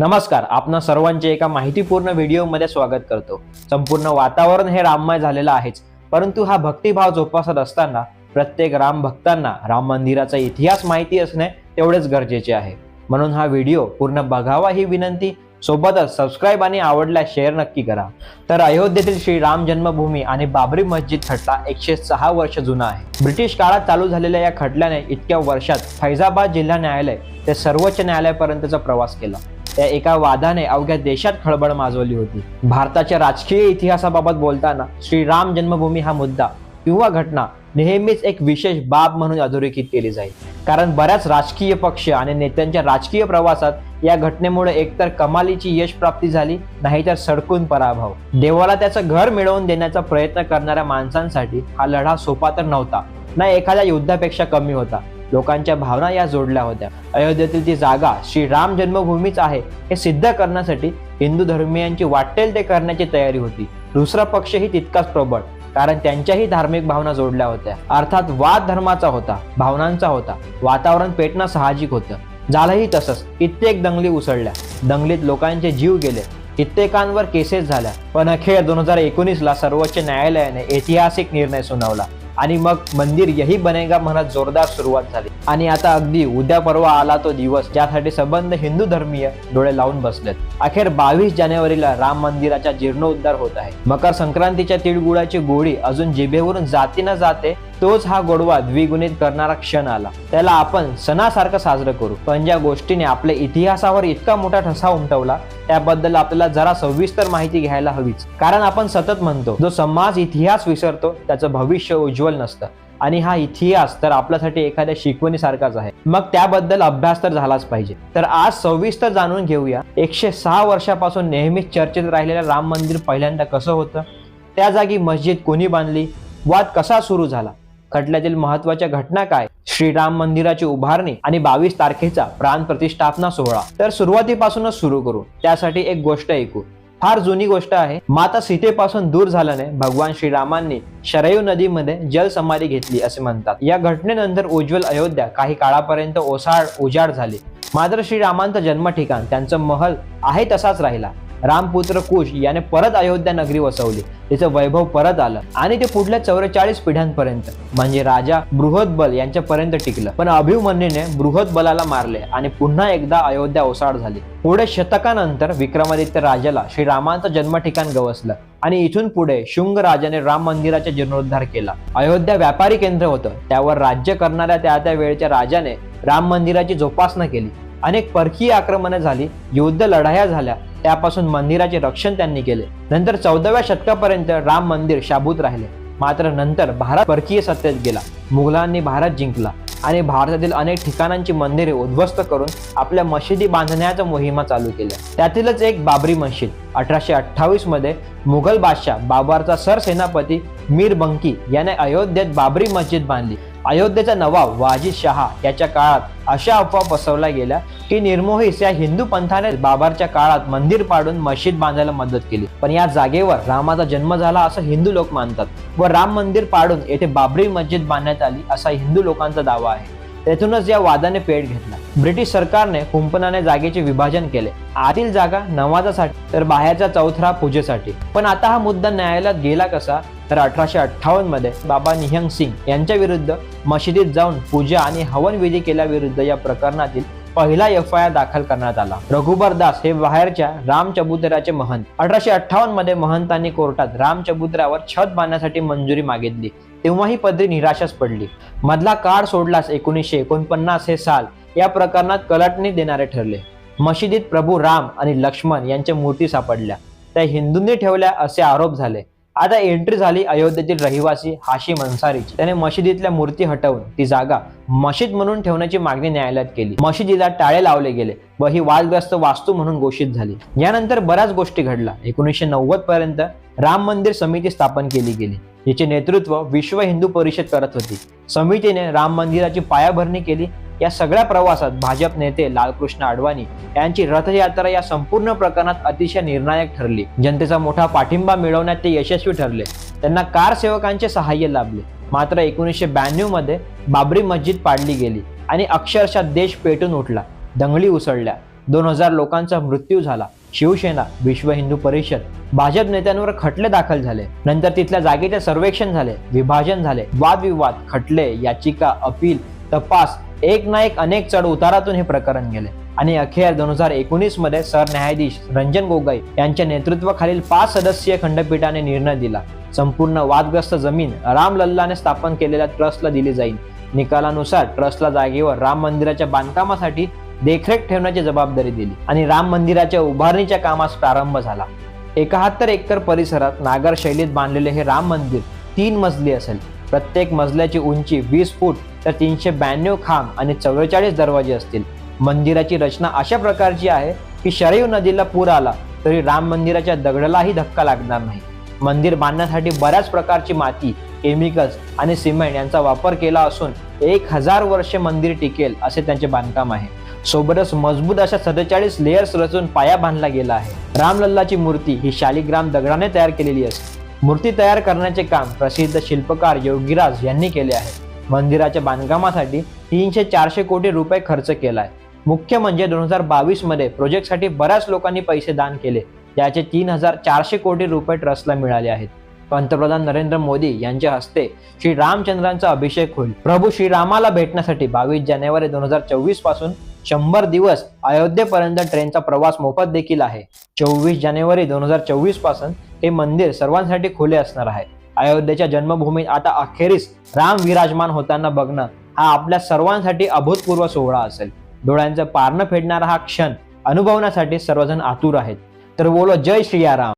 नमस्कार आपणा सर्वांचे एका माहितीपूर्ण व्हिडिओमध्ये स्वागत करतो. संपूर्ण वातावरण हे राममय झालेलं आहेच परंतु हा भक्तिभाव जोपासत असताना प्रत्येक राम भक्तांना राम मंदिराचा इतिहास माहिती असणे तेवढेच गरजेचे आहे. म्हणून हा व्हिडिओ पूर्ण बघावा ही विनंती सोबतच सबस्क्राईब आणि आवडल्यास शेअर नक्की करा. तर अयोध्येतील श्री राम जन्मभूमी आणि बाबरी मस्जिद खटला एकशे सहा वर्ष जुना आहे. ब्रिटिश काळात चालू झालेल्या या खटल्याने इतक्या वर्षात फैजाबाद जिल्हा न्यायालय ते सर्वोच्च न्यायालयापर्यंतचा प्रवास केला. त्या एका वादाने अवघ्या देशात खळबळ माजवली होती. भारताच्या राजकीय इतिहासाबाबत बोलताना श्रीराम जन्मभूमी हा मुद्दा किंवा घटना नेहमीच एक विशेष बाब म्हणून अधोरेखित केली जाईल. कारण बऱ्याच राजकीय पक्ष आणि नेत्यांच्या राजकीय प्रवासात या घटनेमुळे एकतर कमालीची यश प्राप्ती झाली नाहीतर सडकून पराभव. देवाला त्याचं घर मिळवून देण्याचा प्रयत्न करणाऱ्या माणसांसाठी हा लढा सोपा तर नव्हता. ना एखाद्या युद्धापेक्षा कमी होता. लोकांच्या भावना या जोडल्या होत्या. अयोध्येतील ती जागा श्रीराम जन्मभूमीच आहे हे सिद्ध करण्यासाठी हिंदू धर्मियांची वाटेल ते करण्याची तयारी होती. दुसरा पक्षही तितकाच प्रबळ कारण त्यांच्याही धार्मिक भावना जोडल्या होत्या. अर्थात वाद धर्माचा होता भावनांचा होता. वातावरण पेटणं साहजिक होतं. झालंही तसंच कित्येक दंगली उसळल्या. दंगलीत लोकांचे जीव गेले. कित्येकांवर केसेस झाल्या. पण अखेर दोन हजार एकोणीस ला सर्वोच्च न्यायालयाने ऐतिहासिक निर्णय सुनावला. आणि मग मंदिर यही बनेगा म्हणत जोरदार सुरुवात झाली. आणि आता अगदी उद्या परवा आला तो दिवस ज्यासाठी संबंध हिंदू धर्मीय डोळे लावून बसलेत. अखेर बावीस जानेवारीला राम मंदिराचा जीर्णोद्धार होत आहे. मकर संक्रांतीच्या तिळगुळाची गोळी अजून जिभेवरून जाती न जाते तोच हा गोडवा द्विगुणित करणारा क्षण आला. त्याला आपण सणासारखं साजरं करू. पण ज्या गोष्टीने आपल्या इतिहासावर इतका मोठा ठसा उमटवला त्याबद्दल आपल्याला जरा सविस्तर माहिती घ्यायला हवीच. कारण आपण सतत म्हणतो जो समाज इतिहास विसरतो त्याचं भविष्य उज्ज्वल नसतं. आणि हा इतिहास तर आपल्यासाठी एखाद्या शिकवणीसारखाच आहे. मग त्याबद्दल अभ्यास तर झालाच पाहिजे. तर आज सविस्तर जाणून घेऊया एकशे सहा वर्षापासून नेहमीच चर्चेत राहिलेलं राम मंदिर पहिल्यांदा कसं होतं? त्या जागी मस्जिद कोणी बांधली? वाद कसा सुरू झाला? खटल्यातील महत्त्वाच्या घटना काय? श्रीराम मंदिराची उभारणी आणि बावीस तारखेचा प्राण प्रतिष्ठापना सोहळा. तर सुरुवातीपासूनच सुरू करू. त्यासाठी एक गोष्ट ऐकू. फार जुनी गोष्ट आहे. माता सीतेपासून दूर झाल्याने भगवान श्रीरामांनी शरयू नदीमध्ये जलसमाधी घेतली असे म्हणतात. या घटनेनंतर उज्ज्वल अयोध्या काही काळापर्यंत ओसाड उजाड झाली. मात्र श्रीरामांचं जन्म ठिकाण त्यांचं महल आहे तसाच राहिला. रामपुत्र कुश याने परत अयोध्या नगरी वसवली. तिचं वैभव परत आलं आणि ते पुढल्या चौवेचाळीस पिढ्यांपर्यंत म्हणजे राजा बृहदबल यांच्यापर्यंत टिकलं. पण अभिमन्यूने बृहदबलाला मारले आणि पुन्हा एकदा अयोध्या ओसाड झाली. पुढे शतकानंतर विक्रमादित्य राजाला श्रीरामांचं जन्म ठिकाण गवसलं आणि इथून पुढे शुंग राजाने राम मंदिराचा जीर्णोद्धार केला. अयोध्या व्यापारी केंद्र होतं. त्यावर राज्य करणाऱ्या त्या त्या वेळच्या राजाने राम मंदिराची जोपासना केली. अनेक परकीय आक्रमणे झाली. युद्ध लढाया झाल्या. त्यापासून मंदिराचे रक्षण त्यांनी केले. नंतर चौदाव्या शतकापर्यंत राम मंदिर शाबूत राहिले. मात्र नंतर भारत परकीय सत्तेत गेला. मुघलांनी भारत जिंकला आणि भारतातील अनेक ठिकाणांची मंदिरे उद्ध्वस्त करून आपल्या मशिदी बांधण्याच्या मोहिमा चालू केल्या. त्यातीलच एक बाबरी मशीद. अठराशे अठ्ठावीसमध्ये मुघल बादशाह बाबरचा सरसेनापती मीर बंकी याने अयोध्येत बाबरी मस्जिद बांधली. अयोध्येचा नवाब वाजिद शहा याच्या काळात अशा अफवा पसरवल्या गेल्या की निर्मोहीस या हिंदू पंथाने बाबरच्या काळात मंदिर पाडून मशीद बांधायला मदत केली. पण या जागेवर रामाचा जन्म झाला असं हिंदू लोक मानतात व राम मंदिर पाडून येथे बाबरी मस्जिद बांधण्यात आली असा हिंदू लोकांचा दावा आहे. तेथूनच या वादाने पेट घेतला. ब्रिटिश सरकारने कुंपणाने जागेचे विभाजन केले. आतील जागा नमाजासाठी तर बाहेरचा चौथरा पूजेसाठी. पण आता हा मुद्दा न्यायालयात गेला कसा? तर अठराशे अठ्ठावन्नमध्ये बाबा निहंग सिंग यांच्या विरुद्ध मशिदीत जाऊन पूजा आणि हवन विधी केल्याविरुद्ध या प्रकरणातील पहिला एफ आय आर दाखल करण्यात आला. रघुबर दास हे बाहेरच्या राम चबुतऱ्याचे महंत. अठराशे अठ्ठावन्नमध्ये महंतांनी कोर्टात राम चबुतऱ्यावर छत बांधण्यासाठी मंजुरी मागितली. तेव्हा ही पदरी निराशाच पडली. मधला काळ सोडलास एकोणीसशे एकोणपन्नास हे साल. या प्रकरणात कलटणी देणारे ठरले. मशिदीत प्रभू राम आणि लक्ष्मण यांच्या मूर्ती सापडल्या. त्या हिंदूंनी ठेवल्या असे आरोप झाले. आता एंट्री झाली अयोध्येतील रहिवासी हाशिम अन्सारीची त्याने मशिदीतल्या मूर्ती हटवून ती जागा मशीद म्हणून ठेवण्याची मागणी न्यायालयात केली. मशिदीला टाळे लावले गेले व ही वादग्रस्त वास्तू म्हणून घोषित झाली. यानंतर बऱ्याच गोष्टी घडल्या. एकोणीसशे नव्वद पर्यंत राम मंदिर समिती स्थापन केली गेली. याचे नेतृत्व विश्व हिंदू परिषद करत होती. समितीने राम मंदिराची पायाभरणी केली या सगळ्या प्रवासात भाजप नेते लालकृष्ण अडवाणी यांची रथयात्रा या संपूर्ण प्रकरणात अतिशय निर्णायक ठरली. जनतेचा मोठा पाठिंबा मिळवण्यात ते यशस्वी ठरले. त्यांना कार सेवकांचे सहाय्य लाभले. मात्र एकोणीसशे ब्याण्णवमध्ये बाबरी मस्जिद पाडली गेली आणि अक्षरशः देश पेटून उठला. दंगली उसळल्या. दोन हजार लोकांचा मृत्यू झाला. शिवसेना विश्व हिंदू परिषद भाजप नेत्यांवर खटले दाखल झाले. नंतर तिथल्या जागेचे सर्वेक्षण झाले. विभाजन झाले. वादविवाद खटले याचिका अपील तपास एक ना एक अनेक चढ उतारातून हे प्रकरण गेले. आणि अखेर दोन हजार एकोणीसमध्ये सरन्यायाधीश रंजन गोगोई यांच्या नेतृत्वाखालील पाच सदस्यीय खंडपीठाने निर्णय दिला. संपूर्ण वादग्रस्त जमीन राम लल्लाने स्थापन केलेल्या ट्रस्टला दिली जाईल. निकालानुसार ट्रस्टला जागेवर राम मंदिराच्या बांधकामासाठी देखरेख ठेवण्याची जबाबदारी दिली आणि राम मंदिराच्या उभारणीच्या कामास प्रारंभ झाला. एकाहत्तर एकर परिसरात नागर शैलीत बांधलेले हे राम मंदिर तीन मजली असेल. प्रत्येक मजल्याची उंची वीस फूट तर तीनशे ब्याण्णव खांब आणि चव्वेचाळीस दरवाजे असतील. मंदिराची रचना अशा प्रकारची आहे की शरयू नदीला पूर आला तरी राम मंदिराच्या दगडालाही धक्का लागणार नाही. मंदिर बांधण्यासाठी बऱ्याच प्रकारची माती केमिकल्स आणि सिमेंट यांचा वापर केला असून एक हजार वर्षे मंदिर टिकेल असे त्यांचे बांधकाम आहे. सोबतच मजबूत अशा सत्तेचाळीस लेयर्स रचून पाया बांधला गेला आहे. रामलल्लाची मूर्ती ही शालिग्राम दगडाने तयार केलेली असते. मूर्ती तयार करण्याचे काम प्रसिद्ध शिल्पकार योगीराज यांनी केले आहे. मंदिराच्या बांधकामासाठी तीनशे चारशे कोटी रुपये खर्च केला आहे मुख्य म्हणजे दोन हजार बावीसमध्ये प्रोजेक्टसाठी बऱ्याच लोकांनी पैसे दान केले. याचे तीन हजार चारशे कोटी रुपये ट्रस्टला मिळाले आहेत. पंतप्रधान नरेंद्र मोदी यांच्या हस्ते श्री रामचंद्रांचा अभिषेक होईल. प्रभू श्रीरामाला भेटण्यासाठी बावीस जानेवारी दोन हजार चोवीसपासून शंभर दिवस अयोध्येपर्यंत ट्रेनचा प्रवास मोफत देखील आहे. चोवीस जानेवारी दोन हजार चोवीसपासून हे मंदिर सर्वांसाठी खुले असणार आहे. अयोध्येच्या जन्मभूमीत आता अखेरीस राम विराजमान होताना बघणं हा आपल्या सर्वांसाठी अभूतपूर्व सोहळा असेल. डोळ्यांचं पारणं फेडणारा हा क्षण अनुभवण्यासाठी सर्वजण आतुर आहेत. तर बोलो जय श्रीयाराम